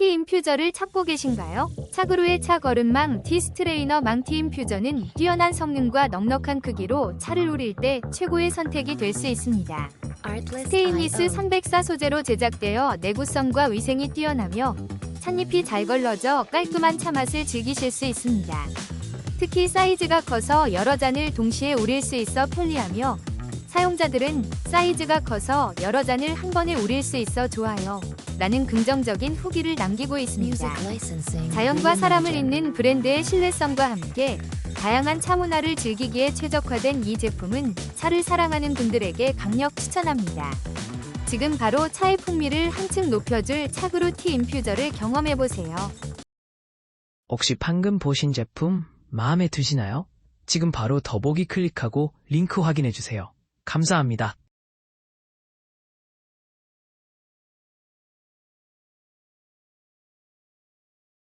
티 인퓨저를 찾고 계신가요? 차그루의 차 걸음망 디스트레이너 망티 인퓨저는 뛰어난 성능과 넉넉한 크기로 차를 우릴 때 최고의 선택이 될 수 있습니다. 스테인리스 304 소재로 제작되어 내구성과 위생이 뛰어나며 찻잎이 잘 걸러져 깔끔한 차 맛을 즐기실 수 있습니다. 특히 사이즈가 커서 여러 잔을 동시에 우릴 수 있어 편리하며 사용자들은 사이즈가 커서 여러 잔을 한 번에 우릴 수 있어 좋아요. 라는 긍정적인 후기를 남기고 있습니다. 자연과 사람을 잇는 브랜드의 신뢰성과 함께 다양한 차 문화를 즐기기에 최적화된 이 제품은 차를 사랑하는 분들에게 강력 추천합니다. 지금 바로 차의 풍미를 한층 높여줄 차그루 티 인퓨저를 경험해보세요. 혹시 방금 보신 제품 마음에 드시나요? 지금 바로 더보기 클릭하고 링크 확인해 주세요. 감사합니다.